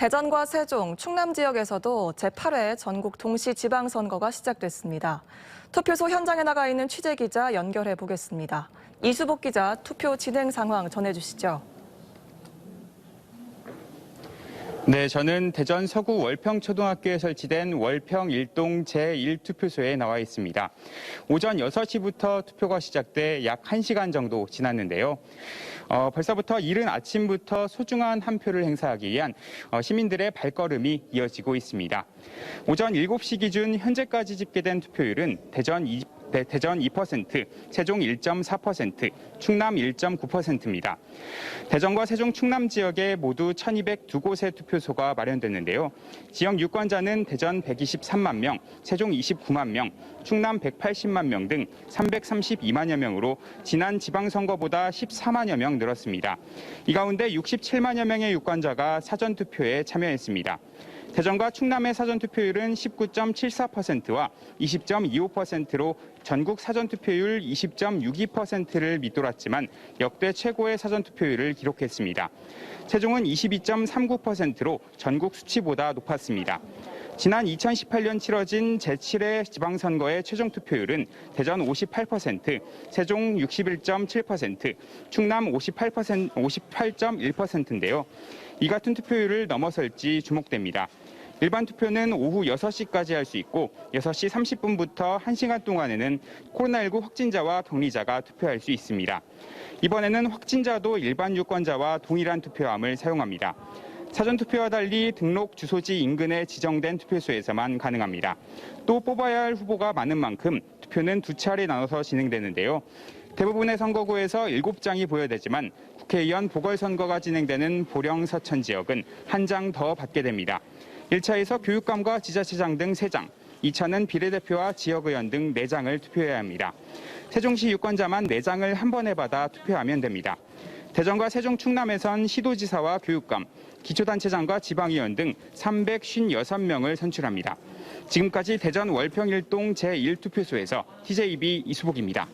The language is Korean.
대전과 세종, 충남 지역에서도 제8회 전국 동시 지방선거가 시작됐습니다. 투표소 현장에 나가 있는 취재 기자 연결해 보겠습니다. 이수복 기자 투표 진행 상황 전해 주시죠. 네, 저는 대전 서구 월평초등학교에 설치된 월평 일동 제1투표소에 나와 있습니다. 오전 6시부터 투표가 시작돼 약 1시간 정도 지났는데요. 어, 벌써부터 이른 아침부터 소중한 한 표를 행사하기 위한 어, 시민들의 발걸음이 이어지고 있습니다. 오전 7시 기준 현재까지 집계된 투표율은 대전 2 대- 대전 2%, 세종 1.4%, 충남 1.9%입니다. 대전과 세종 충남 지역에 모두 1,202곳의 투표소가 마련됐는데요. 지역 유권자는 대전 123만 명, 세종 29만 명, 충남 180만 명 등 332만여 명으로 지난 지방선거보다 14만여 명 늘었습니다. 이 가운데 67만여 명의 유권자가 사전투표에 참여했습니다. 대전과 충남의 사전투표율은 19.74%와 20.25%로 전국 사전투표율 20.62%를 밑돌았지만 역대 최고의 사전투표율을 기록했습니다. 세종은 22.39%로 전국 수치보다 높았습니다. 지난 2018년 치러진 제7회 지방선거의 최종 투표율은 대전 58%, 세종 61.7%, 충남 58%, 58.1%인데요. 이 같은 투표율을 넘어설지 주목됩니다. 일반 투표는 오후 6시까지 할 수 있고 6시 30분부터 1시간 동안에는 코로나19 확진자와 격리자가 투표할 수 있습니다. 이번에는 확진자도 일반 유권자와 동일한 투표함을 사용합니다. 사전 투표와 달리 등록 주소지 인근에 지정된 투표소에서만 가능합니다. 또 뽑아야 할 후보가 많은 만큼 투표는 두 차례 나눠서 진행되는데요. 대부분의 선거구에서 7장이 보여되지만 국회의원 보궐선거가 진행되는 보령 서천 지역은 한 장 더 받게 됩니다. 1차에서 교육감과 지자체장 등 3장, 2차는 비례대표와 지역의원 등 4장을 투표해야 합니다. 세종시 유권자만 4장을 한 번에 받아 투표하면 됩니다. 대전과 세종 충남에선 시도지사와 교육감, 기초단체장과 지방의원 등 356명을 선출합니다. 지금까지 대전 월평일동 제1투표소에서 TJB 이수복입니다.